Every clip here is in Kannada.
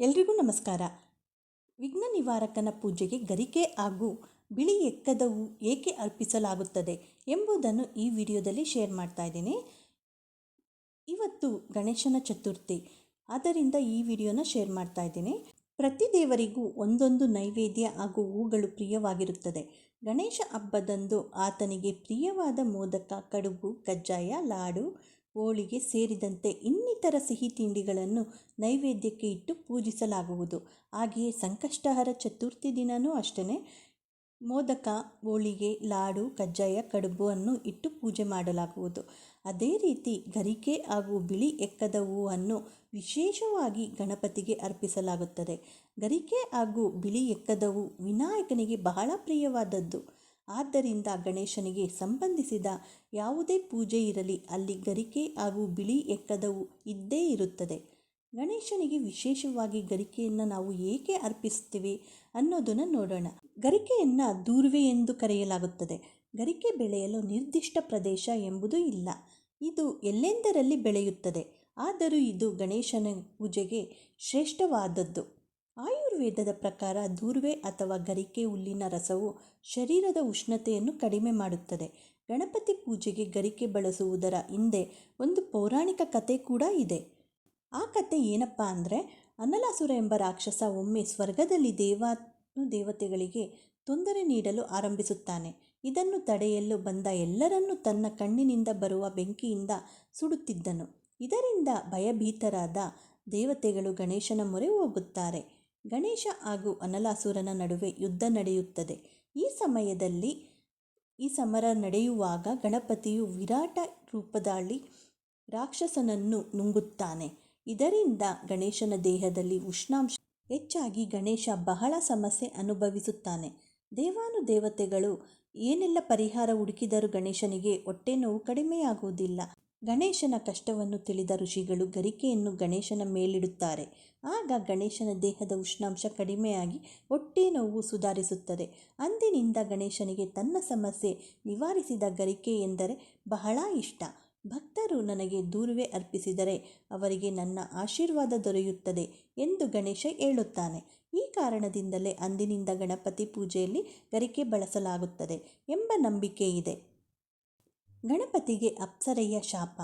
ಎಲ್ರಿಗೂ ನಮಸ್ಕಾರ. ವಿಘ್ನ ನಿವಾರಕನ ಪೂಜೆಗೆ ಗರಿಕೆ ಹಾಗೂ ಬಿಳಿ ಎಕ್ಕದವು ಏಕೆ ಅರ್ಪಿಸಲಾಗುತ್ತದೆ ಎಂಬುದನ್ನು ಈ ವಿಡಿಯೋದಲ್ಲಿ ಶೇರ್ ಮಾಡ್ತಾ ಇದ್ದೀನಿ. ಇವತ್ತು ಗಣೇಶನ ಚತುರ್ಥಿ, ಆದ್ದರಿಂದ ಈ ವಿಡಿಯೋನ ಶೇರ್ ಮಾಡ್ತಾ ಇದ್ದೀನಿ. ಪ್ರತಿ ದೇವರಿಗೂ ಒಂದೊಂದು ನೈವೇದ್ಯ ಹಾಗೂ ಹೂಗಳು ಪ್ರಿಯವಾಗಿರುತ್ತದೆ. ಗಣೇಶ ಹಬ್ಬದಂದು ಆತನಿಗೆ ಪ್ರಿಯವಾದ ಮೋದಕ, ಕಡುಬು, ಕಜ್ಜಾಯ, ಲಾಡು ಹೋಳಿಗೆ ಸೇರಿದಂತೆ ಇನ್ನಿತರ ಸಿಹಿ ತಿಂಡಿಗಳನ್ನು ನೈವೇದ್ಯಕ್ಕೆ ಇಟ್ಟು ಪೂಜಿಸಲಾಗುವುದು. ಹಾಗೆಯೇ ಸಂಕಷ್ಟಹರ ಚತುರ್ಥಿ ದಿನವೂ ಅಷ್ಟೇ ಮೋದಕ, ಹೋಳಿಗೆ, ಲಾಡು, ಕಜ್ಜಾಯ, ಕಡುಬು ಅನ್ನು ಇಟ್ಟು ಪೂಜೆ ಮಾಡಲಾಗುವುದು. ಅದೇ ರೀತಿ ಗರಿಕೆ ಹಾಗೂ ಬಿಳಿ ಎಕ್ಕದ ಹೂವನ್ನು ವಿಶೇಷವಾಗಿ ಗಣಪತಿಗೆ ಅರ್ಪಿಸಲಾಗುತ್ತದೆ. ಗರಿಕೆ ಹಾಗೂ ಬಿಳಿ ಎಕ್ಕದ ಹೂ ವಿನಾಯಕನಿಗೆ ಬಹಳ ಪ್ರಿಯವಾದದ್ದು. ಆದ್ದರಿಂದ ಗಣೇಶನಿಗೆ ಸಂಬಂಧಿಸಿದ ಯಾವುದೇ ಪೂಜೆ ಇರಲಿ, ಅಲ್ಲಿ ಗರಿಕೆ ಹಾಗೂ ಬಿಳಿ ಎಕ್ಕದವು ಇದ್ದೇ ಇರುತ್ತದೆ. ಗಣೇಶನಿಗೆ ವಿಶೇಷವಾಗಿ ಗರಿಕೆಯನ್ನು ನಾವು ಏಕೆ ಅರ್ಪಿಸ್ತೀವಿ ಅನ್ನೋದನ್ನು ನೋಡೋಣ. ಗರಿಕೆಯನ್ನು ದೂರ್ವೆ ಎಂದು ಕರೆಯಲಾಗುತ್ತದೆ. ಗರಿಕೆ ಬೆಳೆಯಲು ನಿರ್ದಿಷ್ಟ ಪ್ರದೇಶ ಎಂಬುದು ಇಲ್ಲ. ಇದು ಎಲ್ಲೆಂದರಲ್ಲಿ ಬೆಳೆಯುತ್ತದೆ? ಆದರೂ ಇದು ಗಣೇಶನ ಪೂಜೆಗೆ ಶ್ರೇಷ್ಠವಾದದ್ದು. ಆಯುರ್ವೇದದ ಪ್ರಕಾರ ದೂರ್ವೆ ಅಥವಾ ಗರಿಕೆ ಹುಲ್ಲಿನ ರಸವು ಶರೀರದ ಉಷ್ಣತೆಯನ್ನು ಕಡಿಮೆ ಮಾಡುತ್ತದೆ. ಗಣಪತಿ ಪೂಜೆಗೆ ಗರಿಕೆ ಬಳಸುವುದರ ಹಿಂದೆ ಒಂದು ಪೌರಾಣಿಕ ಕತೆ ಕೂಡ ಇದೆ. ಆ ಕತೆ ಏನಪ್ಪ ಅಂದರೆ, ಅನಲಾಸುರ ಎಂಬ ರಾಕ್ಷಸ ಒಮ್ಮೆ ಸ್ವರ್ಗದಲ್ಲಿ ದೇವಾನು ದೇವತೆಗಳಿಗೆ ತೊಂದರೆ ನೀಡಲು ಆರಂಭಿಸುತ್ತಾನೆ. ಇದನ್ನು ತಡೆಯಲು ಬಂದ ಎಲ್ಲರನ್ನೂ ತನ್ನ ಕಣ್ಣಿನಿಂದ ಬರುವ ಬೆಂಕಿಯಿಂದ ಸುಡುತ್ತಿದ್ದನು. ಇದರಿಂದ ಭಯಭೀತರಾದ ದೇವತೆಗಳು ಗಣೇಶನ ಮೊರೆ ಹೋಗುತ್ತಾರೆ. ಗಣೇಶ ಹಾಗೂ ಅನಲಾಸುರನ ನಡುವೆ ಯುದ್ಧ ನಡೆಯುತ್ತದೆ. ಈ ಸಮಯದಲ್ಲಿ, ಈ ಸಮರ ನಡೆಯುವಾಗ ಗಣಪತಿಯು ವಿರಾಟ ರೂಪದಲ್ಲಿ ರಾಕ್ಷಸನನ್ನು ನುಂಗುತ್ತಾನೆ. ಇದರಿಂದ ಗಣೇಶನ ದೇಹದಲ್ಲಿ ಉಷ್ಣಾಂಶ ಹೆಚ್ಚಾಗಿ ಗಣೇಶ ಬಹಳ ಸಮಸ್ಯೆ ಅನುಭವಿಸುತ್ತಾನೆ. ದೇವಾನು ದೇವತೆಗಳು ಏನೆಲ್ಲ ಪರಿಹಾರ ಹುಡುಕಿದರೂ ಗಣೇಶನಿಗೆ ಹೊಟ್ಟೆ ನೋವು ಕಡಿಮೆಯಾಗುವುದಿಲ್ಲ. ಗಣೇಶನ ಕಷ್ಟವನ್ನು ತಿಳಿದ ಋಷಿಗಳು ಗರಿಕೆಯನ್ನು ಗಣೇಶನ ಮೇಲಿಡುತ್ತಾರೆ. ಆಗ ಗಣೇಶನ ದೇಹದ ಉಷ್ಣಾಂಶ ಕಡಿಮೆಯಾಗಿ ಹೊಟ್ಟೆ ನೋವು ಸುಧಾರಿಸುತ್ತದೆ. ಅಂದಿನಿಂದ ಗಣೇಶನಿಗೆ ತನ್ನ ಸಮಸ್ಯೆ ನಿವಾರಿಸಿದ ಗರಿಕೆ ಎಂದರೆ ಬಹಳ ಇಷ್ಟ. ಭಕ್ತರು ನನಗೆ ದೂರುವೆ ಅರ್ಪಿಸಿದರೆ ಅವರಿಗೆ ನನ್ನ ಆಶೀರ್ವಾದ ದೊರೆಯುತ್ತದೆ ಎಂದು ಗಣೇಶ ಹೇಳುತ್ತಾನೆ. ಈ ಕಾರಣದಿಂದಲೇ ಅಂದಿನಿಂದ ಗಣಪತಿ ಪೂಜೆಯಲ್ಲಿ ಗರಿಕೆ ಬಳಸಲಾಗುತ್ತದೆ ಎಂಬ ನಂಬಿಕೆ ಇದೆ. ಗಣಪತಿಗೆ ಅಪ್ಸರೆಯ ಶಾಪ.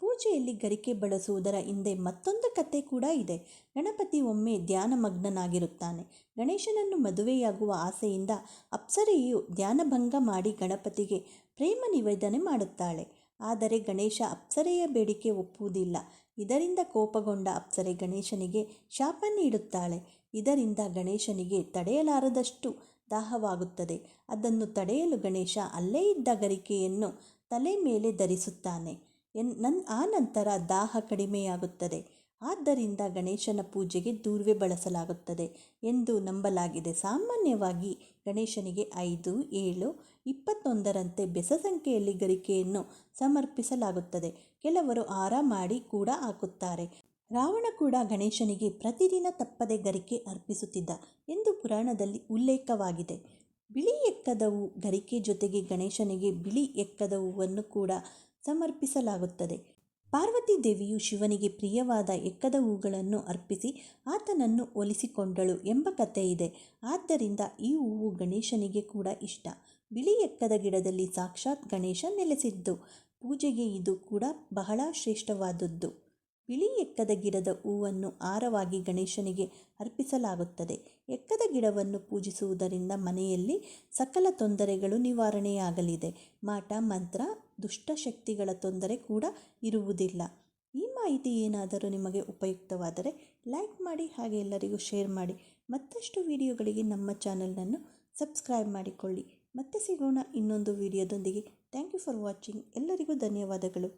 ಪೂಜೆಯಲ್ಲಿ ಗರಿಕೆ ಬಳಸುವುದರ ಹಿಂದೆ ಮತ್ತೊಂದು ಕತೆ ಕೂಡ ಇದೆ. ಗಣಪತಿ ಒಮ್ಮೆ ಧ್ಯಾನಮಗ್ನನಾಗಿರುತ್ತಾನೆ. ಗಣೇಶನನ್ನು ಮದುವೆಯಾಗುವ ಆಸೆಯಿಂದ ಅಪ್ಸರೆಯು ಧ್ಯಾನಭಂಗ ಮಾಡಿ ಗಣಪತಿಗೆ ಪ್ರೇಮ ನಿವೇದನೆ ಮಾಡುತ್ತಾಳೆ. ಆದರೆ ಗಣೇಶ ಅಪ್ಸರೆಯ ಬೇಡಿಕೆ ಒಪ್ಪುವುದಿಲ್ಲ. ಇದರಿಂದ ಕೋಪಗೊಂಡ ಅಪ್ಸರೆ ಗಣೇಶನಿಗೆ ಶಾಪ ನೀಡುತ್ತಾಳೆ. ಇದರಿಂದ ಗಣೇಶನಿಗೆ ತಡೆಯಲಾರದಷ್ಟು ದಾಹವಾಗುತ್ತದೆ. ಅದನ್ನು ತಡೆಯಲು ಗಣೇಶ ಅಲ್ಲೇ ಇದ್ದ ಗರಿಕೆಯನ್ನು ತಲೆ ಮೇಲೆ ಧರಿಸುತ್ತಾನೆ. ಎನ್, ನನ್, ಆ ನಂತರ ದಾಹ ಕಡಿಮೆಯಾಗುತ್ತದೆ. ಆದ್ದರಿಂದ ಗಣೇಶನ ಪೂಜೆಗೆ ದೂರ್ವೆ ಬಳಸಲಾಗುತ್ತದೆ ಎಂದು ನಂಬಲಾಗಿದೆ. ಸಾಮಾನ್ಯವಾಗಿ ಗಣೇಶನಿಗೆ ಐದು, ಏಳು, ಇಪ್ಪತ್ತೊಂದರಂತೆ ಬೆಸ ಸಂಖ್ಯೆಯಲ್ಲಿ ಗರಿಕೆಯನ್ನು ಸಮರ್ಪಿಸಲಾಗುತ್ತದೆ. ಕೆಲವರು ಆರ ಮಾಡಿ ಕೂಡ ಹಾಕುತ್ತಾರೆ. ರಾವಣ ಕೂಡ ಗಣೇಶನಿಗೆ ಪ್ರತಿದಿನ ತಪ್ಪದೆ ಗರಿಕೆ ಅರ್ಪಿಸುತ್ತಿದ್ದ ಎಂದು ಪುರಾಣದಲ್ಲಿ ಉಲ್ಲೇಖವಾಗಿದೆ. ಬಿಳಿ ಎಕ್ಕದವು ಗರಿಕೆ ಜೊತೆಗೆ ಗಣೇಶನಿಗೆ ಬಿಳಿ ಎಕ್ಕದ ಹೂವನ್ನು ಕೂಡ ಸಮರ್ಪಿಸಲಾಗುತ್ತದೆ. ಪಾರ್ವತಿ ದೇವಿಯು ಶಿವನಿಗೆ ಪ್ರಿಯವಾದ ಎಕ್ಕದ ಹೂಗಳನ್ನು ಅರ್ಪಿಸಿ ಆತನನ್ನು ಒಲಿಸಿಕೊಂಡಳು ಎಂಬ ಕಥೆ ಇದೆ ಆದ್ದರಿಂದ ಈ ಹೂವು ಗಣೇಶನಿಗೆ ಕೂಡ ಇಷ್ಟ. ಬಿಳಿ ಎಕ್ಕದ ಗಿಡದಲ್ಲಿ ಸಾಕ್ಷಾತ್ ಗಣೇಶ ನೆಲೆಸಿದ್ದು. ಪೂಜೆಗೆ ಇದು ಕೂಡ ಬಹಳ ಶ್ರೇಷ್ಠವಾದದ್ದು. ಬಿಳಿ ಎಕ್ಕದ ಗಿಡದ ಹೂವನ್ನು ಆರವಾಗಿ ಗಣೇಶನಿಗೆ ಅರ್ಪಿಸಲಾಗುತ್ತದೆ. ಎಕ್ಕದ ಗಿಡವನ್ನು ಪೂಜಿಸುವುದರಿಂದ ಮನೆಯಲ್ಲಿ ಸಕಲ ತೊಂದರೆಗಳು ನಿವಾರಣೆಯಾಗಲಿದೆ. ಮಾಟ, ಮಂತ್ರ ದುಷ್ಟಶಕ್ತಿಗಳ ತೊಂದರೆ ಕೂಡ ಇರುವುದಿಲ್ಲ. ಈ ಮಾಹಿತಿ ಏನಾದರೂ ನಿಮಗೆ ಉಪಯುಕ್ತವಾದರೆ ಲೈಕ್ ಮಾಡಿ ಹಾಗೆ ಎಲ್ಲರಿಗೂ ಶೇರ್ ಮಾಡಿ. ಮತ್ತಷ್ಟು ವಿಡಿಯೋಗಳಿಗೆ ನಮ್ಮ ಚಾನಲನ್ನು ಸಬ್ಸ್ಕ್ರೈಬ್ ಮಾಡಿಕೊಳ್ಳಿ. ಮತ್ತೆ ಸಿಗೋಣ ಇನ್ನೊಂದು ವಿಡಿಯೋದೊಂದಿಗೆ. Thank you for watching. ಎಲ್ಲರಿಗೂ ಧನ್ಯವಾದಗಳು.